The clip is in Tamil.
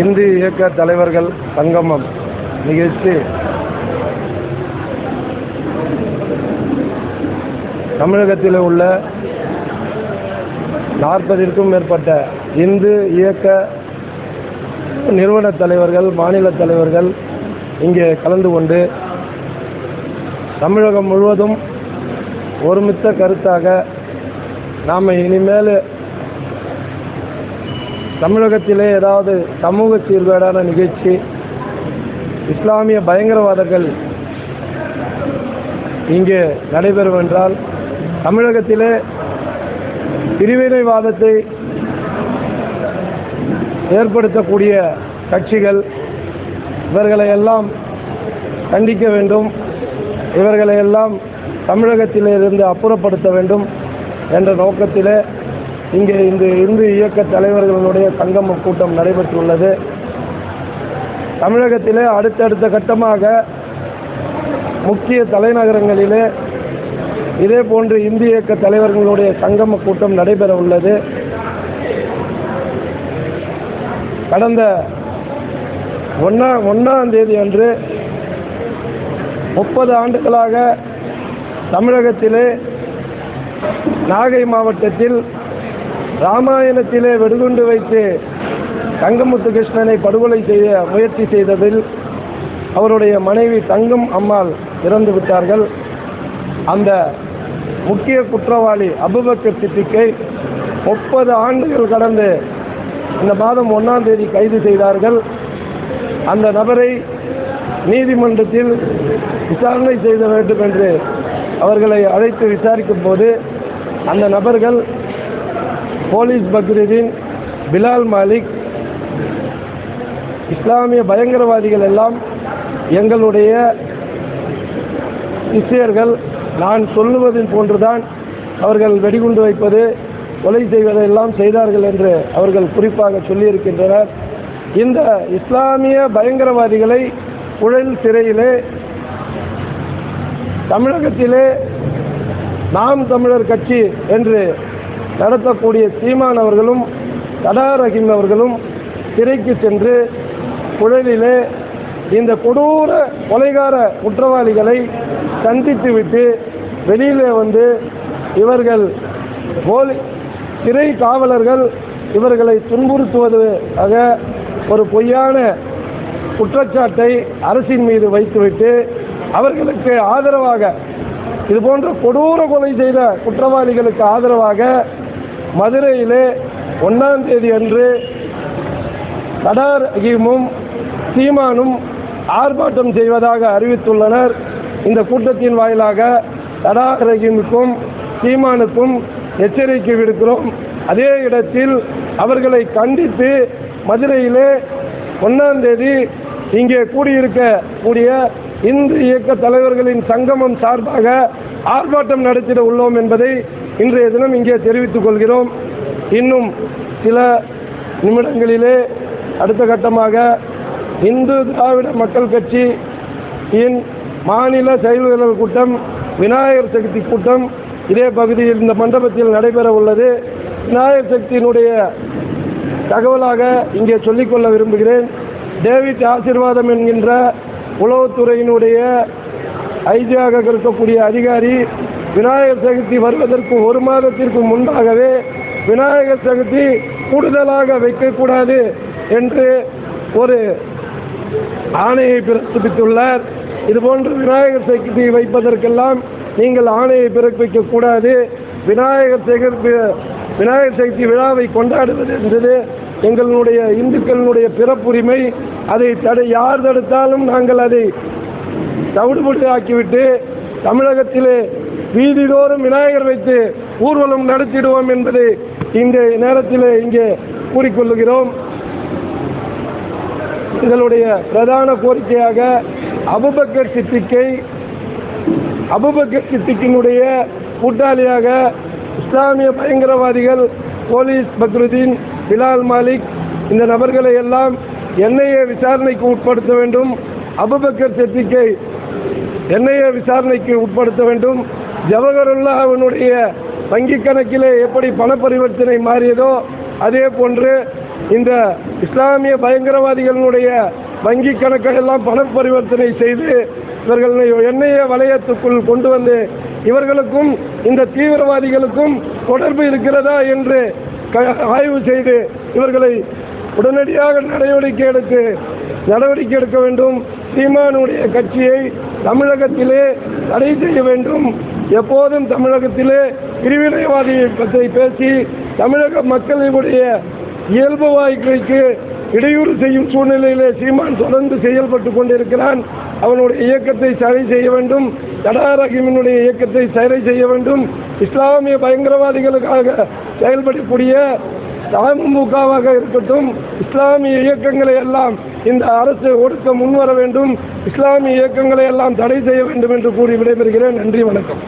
இந்து இயக்க தலைவர்கள் சங்கமம் நிகழ்ச்சி. தமிழகத்தில் உள்ள நாற்பதிற்கும் மேற்பட்ட இந்து இயக்க நிறுவன தலைவர்கள் மாநில தலைவர்கள் இங்கே கலந்து கொண்டு தமிழகம் முழுவதும் ஒருமித்த கருத்தாக நாம் இனிமேல் தமிழகத்திலே ஏதாவது சமூக சீர்கேடான நிகழ்ச்சி இஸ்லாமிய பயங்கரவாதங்கள் இங்கே நடைபெறும் என்றால் தமிழகத்திலே பிரிவினைவாதத்தை ஏற்படுத்தக்கூடிய கட்சிகள் இவர்களை எல்லாம் கண்டிக்க வேண்டும் இவர்களை எல்லாம் தமிழகத்திலிருந்து அப்புறப்படுத்த வேண்டும் என்ற நோக்கத்திலே இங்கே இந்த இந்து இயக்க தலைவர்களுடைய சங்கம கூட்டம் நடைபெற்றுள்ளது. தமிழகத்திலே அடுத்தடுத்த கட்டமாக முக்கிய தலைநகரங்களிலே இதே போன்று இந்திய இயக்க தலைவர்களுடைய சங்கம கூட்டம் நடைபெற உள்ளது. கடந்த ஒன்றா ஒன்றாம் தேதி அன்று முப்பது ஆண்டுகளாக தமிழகத்திலே நாகை மாவட்டத்தில் ராமாயணத்திலே வெடிகுண்டு வைத்து தங்கமுத்து கிருஷ்ணனை படுகொலை செய்ய முயற்சி செய்ததில் அவருடைய மனைவி தங்கம் அம்மாள் இறந்து விட்டார்கள். அந்த முக்கிய குற்றவாளி அபுபக்கர் சித்திக்கை முப்பது ஆண்டுகள் கடந்து இந்த மாதம் ஒன்றாம் தேதி கைது செய்தார்கள். அந்த நபரை நீதிமன்றத்தில் விசாரணை செய்த வேண்டும் என்று அவர்களை அழைத்து விசாரிக்கும் போது அந்த நபர்கள் போலீஸ் பக்ரீதீன் பிலால் மாலிக் இஸ்லாமிய பயங்கரவாதிகள் எல்லாம் எங்களுடைய சிஷியர்கள் நான் சொல்லுவதில் போன்றுதான் அவர்கள் வெடிகுண்டு வைப்பது கொலை செய்வதெல்லாம் செய்தார்கள் என்று அவர்கள் குறிப்பாக சொல்லியிருக்கின்றனர். இந்த இஸ்லாமிய பயங்கரவாதிகளை குழல் சிறையிலே தமிழகத்திலே நாம் தமிழர் கட்சி என்று நடத்தக்கூடிய சீமான் அவர்களும் தடா ரஹீம் அவர்களும் சிறைக்கு சென்று குழலிலே இந்த கொடூர கொலைகார குற்றவாளிகளை சந்தித்துவிட்டு வெளியிலே வந்து இவர்கள் போலி சிறை காவலர்கள் இவர்களை துன்புறுத்துவதாக ஒரு பொய்யான குற்றச்சாட்டை அரசின் மீது வைத்துவிட்டு அவர்களுக்கு ஆதரவாக இது போன்ற கொடூர கொலை செய்த குற்றவாளிகளுக்கு ஆதரவாக மதுரையிலே ஒன்றாம் தேதி அன்று கடார் அகீமும் சீமானும் ஆர்ப்பாட்டம் செய்வதாக அறிவித்துள்ளனர். இந்த கூட்டத்தின் வாயிலாக கடார் ரஹீமுக்கும் சீமானுக்கும் எச்சரிக்கை விடுக்கிறோம். அதே இடத்தில் அவர்களை கண்டித்து மதுரையிலே ஒன்றாம் தேதி இங்கே கூடியிருக்க கூடிய இந்து இயக்க தலைவர்களின் சங்கமம் சார்பாக ஆர்ப்பாட்டம் நடத்திட உள்ளோம் என்பதை இன்றைய தினம் இங்கே தெரிவித்துக் கொள்கிறோம். இன்னும் சில நிமிடங்களிலே அடுத்த கட்டமாக இந்து திராவிட மக்கள் கட்சியின் மாநில செயல்கள் கூட்டம் விநாயகர் சக்தி கூட்டம் இதே பகுதியில் இந்த மண்டபத்தில் நடைபெற உள்ளது விநாயகர் சக்தியினுடைய தகவலாக இங்கே சொல்லிக்கொள்ள விரும்புகிறேன். டேவிட் ஆசீர்வாதம் என்கின்ற உளவுத்துறையினுடைய ஐஜியாக இருக்கக்கூடிய அதிகாரி விநாயகர் சதுர்த்தி வருவதற்கு ஒரு மாதத்திற்கு முன்பாகவே விநாயகர் சதுர்த்தி கூடுதலாக வைக்கக்கூடாது என்று ஒரு ஆணையை பிறப்பித்துள்ளார். இதுபோன்று விநாயகர் சதுர்த்தி வைப்பதற்கெல்லாம் நீங்கள் ஆணையை பிறப்பிக்க கூடாது விநாயகர் சதுர்த்தி விநாயகர் சதுர்த்தி விழாவை கொண்டாடுவது என்பது எங்களுடைய இந்துக்களுடைய பிறப்புரிமை. அதை தடை யார் தடுத்தாலும் நாங்கள் அதை தவிடுபடி ஆக்கிவிட்டு தமிழகத்திலே வீதிதோறும் விநாயகர் வைத்து ஊர்வலம் நடத்திடுவோம் என்பதை இந்த நேரத்தில் இங்கே கூறிக்கொள்ளுகிறோம். இதனுடைய பிரதான கோரிக்கையாக அபுபக்கர் சித்திக்கை அபுபக்கர் சித்திக்கினுடைய கூட்டாளியாக இஸ்லாமிய பயங்கரவாதிகள் போலீஸ் பக்ருதீன் பிலால் மாலிக் இந்த நபர்களை எல்லாம் என்ஐஏ விசாரணைக்கு உட்படுத்த வேண்டும். அபுபக்கர் சித்திக்கை என்ஐஏ விசாரணைக்கு உட்படுத்த வேண்டும். ஜவஹருல்லாவினுடைய வங்கி கணக்கிலே எப்படி பண பரிவர்த்தனை மாறியதோ அதே போன்று இந்த இஸ்லாமிய பயங்கரவாதிகளினுடைய வங்கி கணக்கெல்லாம் பண பரிவர்த்தனை செய்து இவர்கள் எண்ணெய வலயத்துக்குள் கொண்டு வந்து இவர்களுக்கும் இந்த தீவிரவாதிகளுக்கும் தொடர்பு இருக்கிறதா என்று க- ஆய்வு செய்து இவர்களை உடனடியாக நடவடிக்கை எடுத்து நடவடிக்கை எடுக்க வேண்டும். சீமானுடைய கட்சியை தமிழகத்திலே தடை செய்ய வேண்டும். எப்போதும் தமிழகத்திலே பிரிவினைவாதியை பற்றி பேசி தமிழக மக்களினுடைய இயல்பு வாழ்க்கைக்கு இடையூறு செய்யும் சூழ்நிலையிலே சீமான் தொடர்ந்து செயல்பட்டு கொண்டிருக்கிறான். அவனுடைய இயக்கத்தை சரி செய்ய வேண்டும். தடா ரஹீமினுடைய இயக்கத்தை சரி செய்ய வேண்டும். இஸ்லாமிய பயங்கரவாதிகளுக்காக செயல்படக்கூடிய தமுகவாக இருக்கட்டும் இஸ்லாமிய இயக்கங்களை எல்லாம் இந்த அரசு ஒடுக்க முன்வர வேண்டும். இஸ்லாமிய இயக்கங்களை எல்லாம் தடை செய்ய வேண்டும் என்று கூறி விடைபெறுகிறேன். நன்றி வணக்கம்.